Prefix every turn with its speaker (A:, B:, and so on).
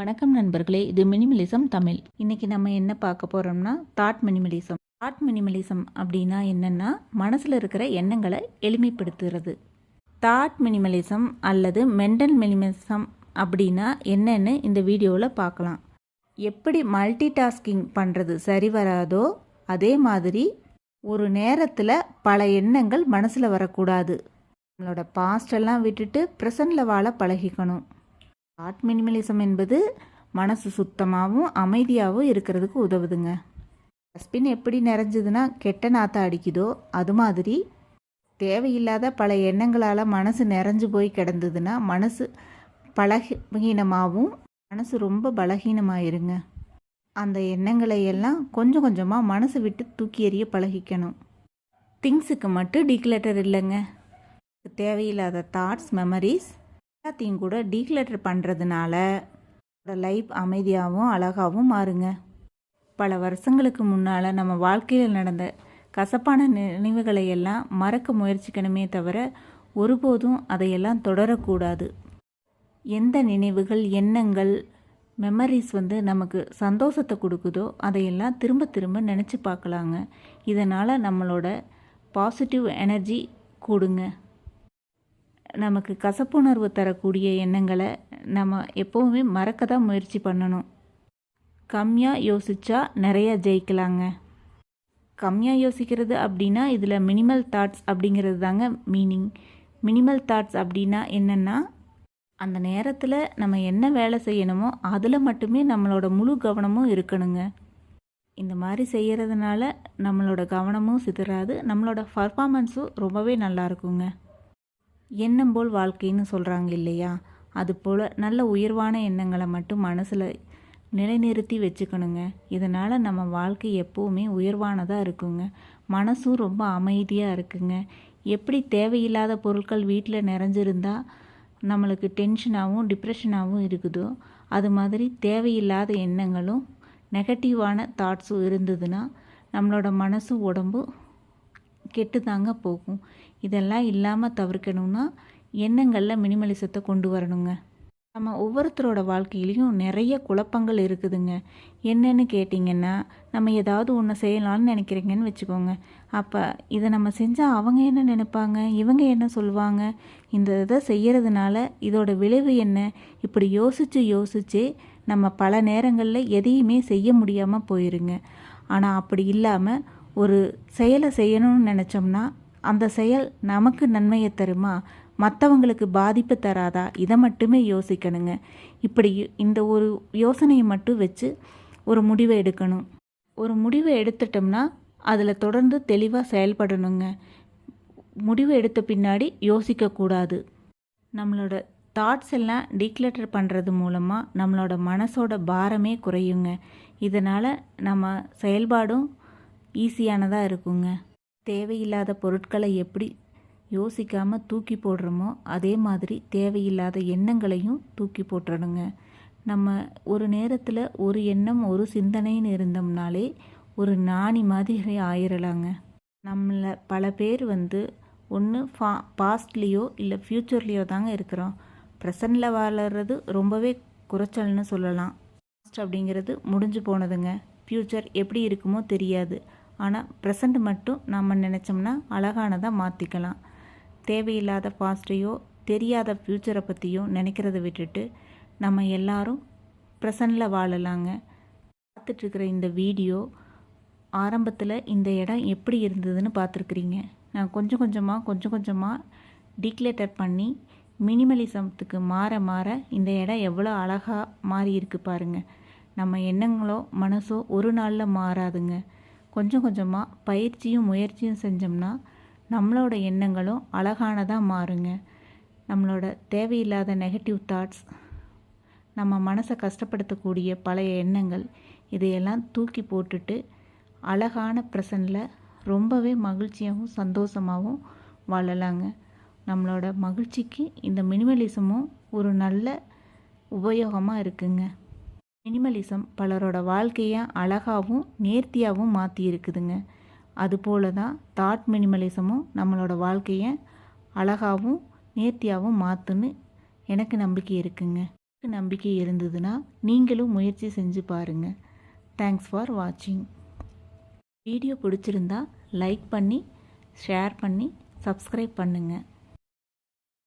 A: வணக்கம் நண்பர்களே இது மினிமலிசம் தமிழ் இன்றைக்கி நம்ம என்ன பார்க்க போகிறோம்னா தாட் மினிமலிசம் தாட் மினிமலிசம் அப்படின்னா என்னென்னா மனசில் இருக்கிற எண்ணங்களை எளிமைப்படுத்துகிறது தாட் மினிமலிசம் அல்லது மென்டல் மினிமலிசம் அப்படின்னா என்னென்னு இந்த வீடியோவில் பார்க்கலாம் எப்படி மல்டி டாஸ்கிங் பண்ணுறது சரி வராதோ அதே மாதிரி ஒரு நேரத்தில் பல எண்ணங்கள் மனசில் வரக்கூடாது நம்மளோட பாஸ்டெல்லாம் விட்டுட்டு ப்ரெசண்டில் வாழ பழகிக்கணும் ஆர்ட் மினிமலிசம் என்பது மனசு சுத்தமாகவும் அமைதியாகவும் இருக்கிறதுக்கு உதவுதுங்க டஸ்ட்பின் எப்படி நிறைஞ்சதுன்னா கெட்ட நாத்தம் அடிக்குதோ அது மாதிரி தேவையில்லாத பல எண்ணங்களால் மனசு நிறைஞ்சு போய் கிடந்ததுன்னா மனசு பலகீனமாகவும் மனசு ரொம்ப பலகீனமாயிருங்க அந்த எண்ணங்களை எல்லாம் கொஞ்சம் கொஞ்சமாக மனசு விட்டு தூக்கி எறிய பழகிக்கணும் திங்ஸுக்கு மட்டும் டிக்ளட்டர் இல்லைங்க தேவையில்லாத தாட்ஸ் மெமரிஸ் எல்லாத்தையும் கூட டீக்ளட்டர் பண்ணுறதுனால லைஃப் அமைதியாகவும் அழகாகவும் மாறுங்க பல வருஷங்களுக்கு முன்னால் நம்ம வாழ்க்கையில் நடந்த கசப்பான நினைவுகளை எல்லாம் மறக்க முயற்சிக்கணுமே தவிர ஒருபோதும் அதையெல்லாம் தொடரக்கூடாது எந்த நினைவுகள் எண்ணங்கள் மெமரிஸ் வந்து நமக்கு சந்தோஷத்தை கொடுக்குதோ அதையெல்லாம் திரும்ப திரும்ப நினச்சி பார்க்கலாங்க இதனால் நம்மளோட பாசிட்டிவ் எனர்ஜி கூடுங்க நமக்கு கசப்புணர்வு தரக்கூடிய எண்ணங்களை நம்ம எப்போவுமே மறக்க தான் முயற்சி பண்ணணும் கம்மியாக யோசித்தா நிறையா ஜெயிக்கலாங்க கம்மியாக யோசிக்கிறது அப்படின்னா இதில் மினிமல் தாட்ஸ் அப்படிங்கிறது தாங்க மீனிங் மினிமல் தாட்ஸ் அப்படின்னா என்னென்னா அந்த நேரத்தில் நம்ம என்ன வேலை செய்யணுமோ அதில் மட்டுமே நம்மளோட முழு கவனமும் இருக்கணுங்க இந்த மாதிரி செய்கிறதுனால நம்மளோட கவனமும் சிதறாது நம்மளோட பர்ஃபாமன்ஸும் ரொம்பவே நல்லா இருக்குங்க எண்ணம் போல் வாழ்க்கைன்னு சொல்கிறாங்க இல்லையா அதுபோல் நல்ல உயர்வான எண்ணங்களை மட்டும் மனசில் நிலைநிறுத்தி வச்சுக்கணுங்க இதனால் நம்ம வாழ்க்கை எப்போவுமே உயர்வானதாக இருக்குங்க மனசும் ரொம்ப அமைதியாக இருக்குங்க எப்படி தேவையில்லாத பொருட்கள் வீட்டில் நிறைஞ்சிருந்தால் நம்மளுக்கு டென்ஷனாகவும் டிப்ரெஷனாகவும் இருக்குதோ அது மாதிரி தேவையில்லாத எண்ணங்களும் நெகட்டிவான தாட்ஸும் இருந்ததுன்னா நம்மளோட மனசும் உடம்பும் கெட்டு தாங்க போகும் இதெல்லாம் இல்லாமல் தவிர்க்கணும்னா எண்ணங்களில் மினிமலிசத்தை கொண்டு வரணுங்க நம்ம ஒவ்வொருத்தரோட வாழ்க்கையிலையும் நிறைய குழப்பங்கள் இருக்குதுங்க என்னென்னு கேட்டிங்கன்னா நம்ம ஏதாவது ஒன்று செய்யலாம்னு நினைக்கிறீங்கன்னு வச்சுக்கோங்க அப்போ இதை நம்ம செஞ்சால் அவங்க என்ன நினைப்பாங்க இவங்க என்ன சொல்லுவாங்க இந்த இதை செய்கிறதுனால இதோட விளைவு என்ன இப்படி யோசித்து யோசித்து நம்ம பல நேரங்களில் எதையுமே செய்ய முடியாமல் போயிருங்க ஆனால் அப்படி இல்லாமல் ஒரு செயலை செய்யணும்னு நினச்சோம்னா அந்த செயல் நமக்கு நன்மையை தருமா மற்றவங்களுக்கு பாதிப்பு தராதா இதை மட்டுமே யோசிக்கணுங்க இப்படி இந்த ஒரு யோசனையை மட்டும் வச்சு ஒரு முடிவை எடுக்கணும் ஒரு முடிவை எடுத்துட்டோம்னா அதில் தொடர்ந்து தெளிவாக செயல்படணுங்க முடிவு எடுத்த பின்னாடி யோசிக்கக்கூடாது நம்மளோட தாட்ஸ் எல்லாம் டீக்ளட்டர் பண்ணுறது மூலமாக நம்மளோட மனசோட பாரமே குறையுங்க இதனால் நம்ம செயல்பாடும் ஈஸியானதாக இருக்குங்க தேவையில்லாத பொருட்களை எப்படி யோசிக்காமல் தூக்கி போடுறோமோ அதே மாதிரி தேவையில்லாத எண்ணங்களையும் தூக்கி போட்டுறணுங்க நம்ம ஒரு நேரத்தில் ஒரு எண்ணம் ஒரு சிந்தனைன்னு இருந்தோம்னாலே ஒரு நாணி மாதிரி ஆயிரலாங்க நம்மளை பல பேர் வந்து ஒன்று ஃபா பாஸ்ட்லேயோ இல்லை ஃப்யூச்சர்லேயோ தாங்க இருக்கிறோம் ப்ரெசண்டில் வாழறது ரொம்பவே குறைச்சல்னு சொல்லலாம் பாஸ்ட் அப்படிங்கிறது முடிஞ்சு போனதுங்க ஃப்யூச்சர் எப்படி இருக்குமோ தெரியாது ஆனால் ப்ரெசண்ட் மட்டும் நாம் நினச்சோம்னா அழகானதாக மாற்றிக்கலாம் தேவையில்லாத பாஸ்ட்டையோ தெரியாத ஃப்யூச்சரை பற்றியோ நினைக்கிறத விட்டுட்டு நம்ம எல்லாரும் ப்ரெசண்டில் வாழலாங்க பார்த்துட்ருக்கிற இந்த வீடியோ ஆரம்பத்தில் இந்த இடம் எப்படி இருந்ததுன்னு பார்த்துருக்குறீங்க நான் கொஞ்சம் கொஞ்சமாக கொஞ்சம் கொஞ்சமாக டிக்லேட்டர் பண்ணி மினிமலிசத்துக்கு மாற மாற இந்த இடம் எவ்வளோ அழகாக மாறி இருக்கு பாருங்கள் நம்ம எண்ணங்களோ மனசோ ஒரு நாளில் மாறாதுங்க கொஞ்சம் கொஞ்சமாக பயிற்சியும் முயற்சியும் செஞ்சோம்னா நம்மளோட எண்ணங்களும் அழகானதாக மாறுங்க நம்மளோட தேவையில்லாத நெகட்டிவ் தாட்ஸ் நம்ம மனசை கஷ்டப்படுத்தக்கூடிய பழைய எண்ணங்கள் இதையெல்லாம் தூக்கி போட்டுட்டு அழகான பிரசனில் ரொம்பவே மகிழ்ச்சியாகவும் சந்தோஷமாகவும் வாழலாங்க நம்மளோட மகிழ்ச்சிக்கு இந்த மினிமலிசமும் ஒரு நல்ல உபயோகமாக இருக்குங்க மினிமலிசம் பலரோட வாழ்க்கையை அழகாகவும் நேர்த்தியாகவும் மாற்றி இருக்குதுங்க அதுபோல தான் தாட் மினிமலிசமும் நம்மளோட வாழ்க்கையை அழகாகவும் நேர்த்தியாகவும் மாற்றுன்னு எனக்கு நம்பிக்கை இருக்குங்க எனக்கு நம்பிக்கை இருந்ததுன்னா நீங்களும் முயற்சி செஞ்சு பாருங்கள் தேங்க்ஸ் ஃபார் வாட்சிங் வீடியோ பிடிச்சிருந்தா லைக் பண்ணி ஷேர் பண்ணி சப்ஸ்கிரைப் பண்ணுங்கள்